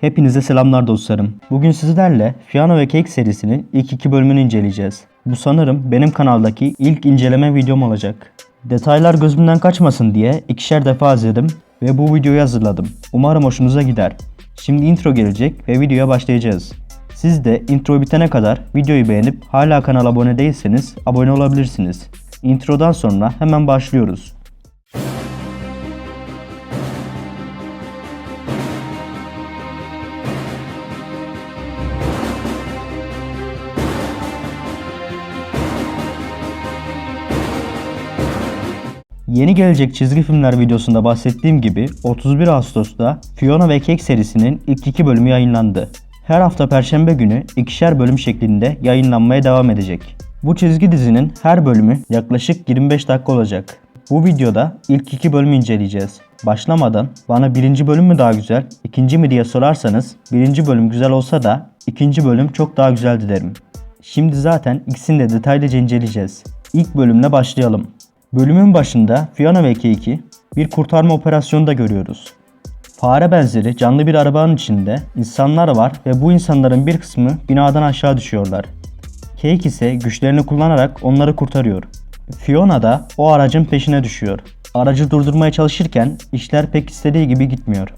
Hepinize selamlar dostlarım. Bugün sizlerle Fiano ve Cake serisinin ilk iki bölümünü inceleyeceğiz. Bu sanırım benim kanaldaki ilk inceleme videom olacak. Detaylar gözümden kaçmasın diye ikişer defa izledim ve bu videoyu hazırladım. Umarım hoşunuza gider. Şimdi intro gelecek ve videoya başlayacağız. Siz de intro bitene kadar videoyu beğenip hala kanala abone değilseniz abone olabilirsiniz. Introdan sonra hemen başlıyoruz. Yeni gelecek çizgi filmler videosunda bahsettiğim gibi 31 Ağustos'ta Fiona ve Cake serisinin ilk iki bölümü yayınlandı. Her hafta perşembe günü ikişer bölüm şeklinde yayınlanmaya devam edecek. Bu çizgi dizinin her bölümü yaklaşık 25 dakika olacak. Bu videoda ilk iki bölümü inceleyeceğiz. Başlamadan bana birinci bölüm mü daha güzel, ikinci mi diye sorarsanız birinci bölüm güzel olsa da ikinci bölüm çok daha güzeldi derim. Şimdi zaten ikisini de detaylıca inceleyeceğiz. İlk bölümle başlayalım. Bölümün başında Fiona ve Cake'i bir kurtarma operasyonunda görüyoruz. Fare benzeri canlı bir arabanın içinde insanlar var ve bu insanların bir kısmı binadan aşağı düşüyorlar. Cake ise güçlerini kullanarak onları kurtarıyor. Fiona da o aracın peşine düşüyor. Aracı durdurmaya çalışırken işler pek istediği gibi gitmiyor.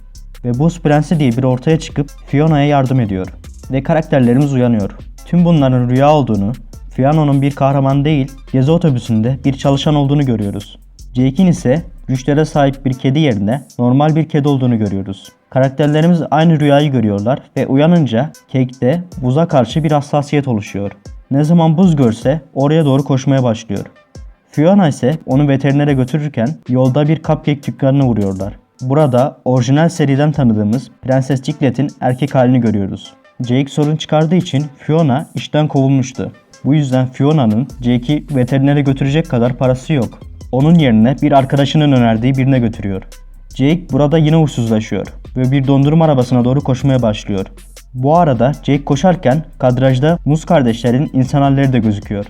Ve Buz Prensi diye biri ortaya çıkıp Fiona'ya yardım ediyor. Ve karakterlerimiz uyanıyor. Tüm bunların rüya olduğunu, Fiona'nın bir kahraman değil, gezi otobüsünde bir çalışan olduğunu görüyoruz. Jake'in ise güçlere sahip bir kedi yerine normal bir kedi olduğunu görüyoruz. Karakterlerimiz aynı rüyayı görüyorlar ve uyanınca Cake'de buza karşı bir hassasiyet oluşuyor. Ne zaman buz görse oraya doğru koşmaya başlıyor. Fiona ise onu veterinere götürürken yolda bir cupcake dükkanına uğruyorlar. Burada orijinal seriden tanıdığımız Prenses Chiclet'in erkek halini görüyoruz. Jake sorun çıkardığı için Fiona işten kovulmuştu. Bu yüzden Fiona'nın Jake'i veterinere götürecek kadar parası yok. Onun yerine bir arkadaşının önerdiği birine götürüyor. Jake burada yine uğursuzlaşıyor ve bir dondurma arabasına doğru koşmaya başlıyor. Bu arada Jake koşarken kadrajda Muz kardeşlerin insan halleri de gözüküyor.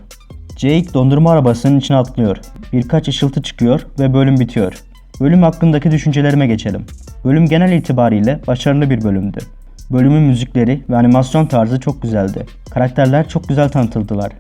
Jake dondurma arabasının içine atlıyor. Birkaç ışıltı çıkıyor ve bölüm bitiyor. Bölüm hakkındaki düşüncelerime geçelim. Bölüm genel itibariyle başarılı bir bölümdü. Bölümün müzikleri ve animasyon tarzı çok güzeldi. Karakterler çok güzel tanıtıldılar.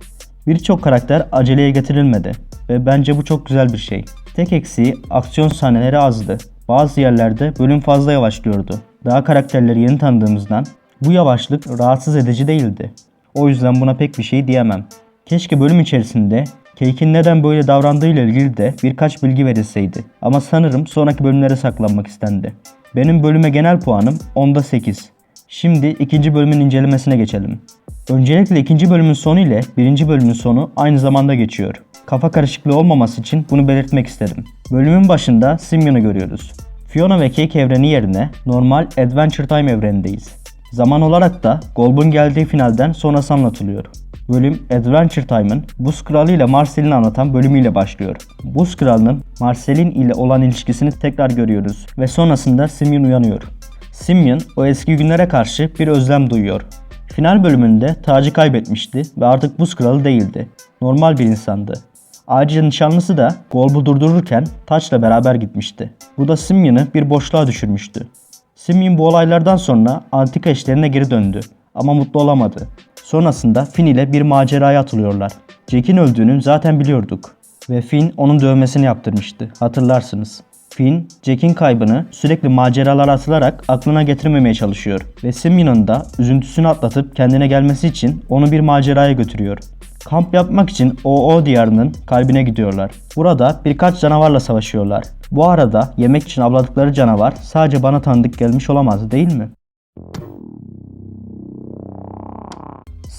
Birçok karakter aceleye getirilmedi ve bence bu çok güzel bir şey. Tek eksiği aksiyon sahneleri azdı. Bazı yerlerde bölüm fazla yavaşlıyordu. Daha karakterleri yeni tanıdığımızdan bu yavaşlık rahatsız edici değildi. O yüzden buna pek bir şey diyemem. Keşke bölüm içerisinde Cake'in neden böyle davrandığıyla ilgili de birkaç bilgi verilseydi. Ama sanırım sonraki bölümlere saklanmak istendi. Benim bölüme genel puanım 10'da 8. Şimdi ikinci bölümün incelemesine geçelim. Öncelikle ikinci bölümün sonu ile birinci bölümün sonu aynı zamanda geçiyor. Kafa karışıklığı olmaması için bunu belirtmek istedim. Bölümün başında Simeon'u görüyoruz. Fiona ve Cake evreni yerine normal Adventure Time evrenindeyiz. Zaman olarak da Golb'un geldiği finalden sonrası anlatılıyor. Bölüm Adventure Time'ın Buz Kralı ile Marcel'ini anlatan bölümüyle başlıyor. Buz Kralı'nın Marcel'in ile olan ilişkisini tekrar görüyoruz ve sonrasında Simeon uyanıyor. Simeon o eski günlere karşı bir özlem duyuyor. Final bölümünde tacı kaybetmişti ve artık buz kralı değildi. Normal bir insandı. Ayrıca nişanlısı da Golb'u durdururken taçla beraber gitmişti. Bu da Simeon'ı bir boşluğa düşürmüştü. Simeon bu olaylardan sonra antika işlerine geri döndü ama mutlu olamadı. Sonrasında Finn ile bir maceraya atılıyorlar. Jack'in öldüğünü zaten biliyorduk ve Finn onun dövmesini yaptırmıştı. Hatırlarsınız. Finn, Jack'in kaybını sürekli maceralara atılarak aklına getirmemeye çalışıyor ve Simeon'un da üzüntüsünü atlatıp kendine gelmesi için onu bir maceraya götürüyor. Kamp yapmak için OO diyarının kalbine gidiyorlar. Burada birkaç canavarla savaşıyorlar. Bu arada yemek için avladıkları canavar sadece bana tanıdık gelmiş olamaz değil mi?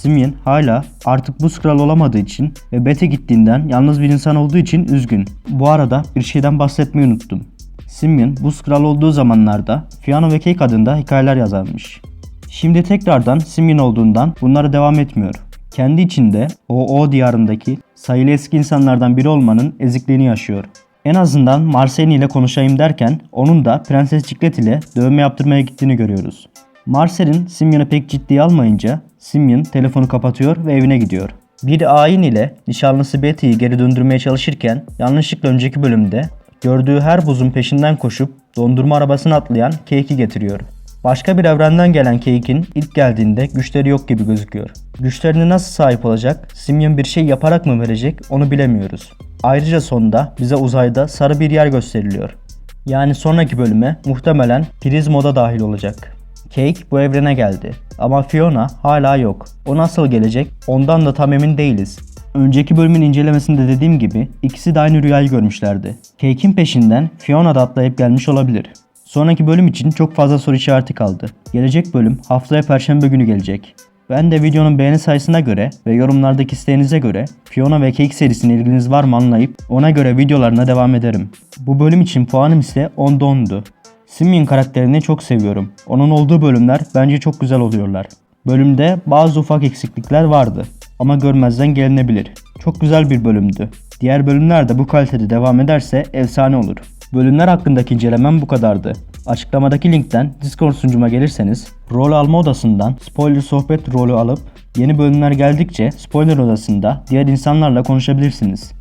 Simeon hala artık buz kralı olamadığı için ve Bete gittiğinden yalnız bir insan olduğu için üzgün. Bu arada bir şeyden bahsetmeyi unuttum. Simeon buz kralı olduğu zamanlarda Fiona ve Cake adında hikayeler yazarmış. Şimdi tekrardan Simeon olduğundan bunlara devam etmiyor. Kendi içinde OO diyarındaki sayılı eski insanlardan biri olmanın ezikliğini yaşıyor. En azından Marceline ile konuşayım derken onun da Prenses Ciklet ile dövme yaptırmaya gittiğini görüyoruz. Marcel'in Simeon'u pek ciddiye almayınca Simeon telefonu kapatıyor ve evine gidiyor. Bir ayin ile nişanlısı Betty'yi geri döndürmeye çalışırken yanlışlıkla önceki bölümde gördüğü her buzun peşinden koşup dondurma arabasına atlayan Cake'i getiriyor. Başka bir evrenden gelen Cake'in ilk geldiğinde güçleri yok gibi gözüküyor. Güçlerine nasıl sahip olacak, Simeon bir şey yaparak mı verecek onu bilemiyoruz. Ayrıca sonunda bize uzayda sarı bir yer gösteriliyor. Yani sonraki bölüme muhtemelen Prizmo'da dahil olacak. Cake bu evrene geldi ama Fiona hala yok. O nasıl gelecek ondan da tam emin değiliz. Önceki bölümün incelemesinde dediğim gibi ikisi de aynı rüyayı görmüşlerdi. Cake'in peşinden Fiona da atlayıp gelmiş olabilir. Sonraki bölüm için çok fazla soru işareti kaldı. Gelecek bölüm haftaya perşembe günü gelecek. Ben de videonun beğeni sayısına göre ve yorumlardaki isteğinize göre Fiona ve Cake serisine ilginiz var mı anlayıp ona göre videolarına devam ederim. Bu bölüm için puanım ise 10'da 10'du. Simeon karakterini çok seviyorum. Onun olduğu bölümler bence çok güzel oluyorlar. Bölümde bazı ufak eksiklikler vardı ama görmezden gelinebilir. Çok güzel bir bölümdü. Diğer bölümler de bu kalitede devam ederse efsane olur. Bölümler hakkındaki incelemem bu kadardı. Açıklamadaki linkten Discord sunucuma gelirseniz rol alma odasından spoiler sohbet rolü alıp yeni bölümler geldikçe spoiler odasında diğer insanlarla konuşabilirsiniz.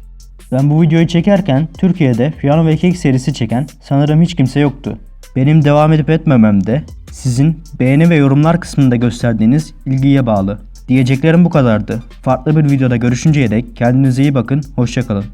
Ben bu videoyu çekerken Türkiye'de Fiona ve Cake serisi çeken sanırım hiç kimse yoktu. Benim devam edip etmemem de sizin beğeni ve yorumlar kısmında gösterdiğiniz ilgiye bağlı. Diyeceklerim bu kadardı. Farklı bir videoda görüşünceye dek kendinize iyi bakın, hoşçakalın.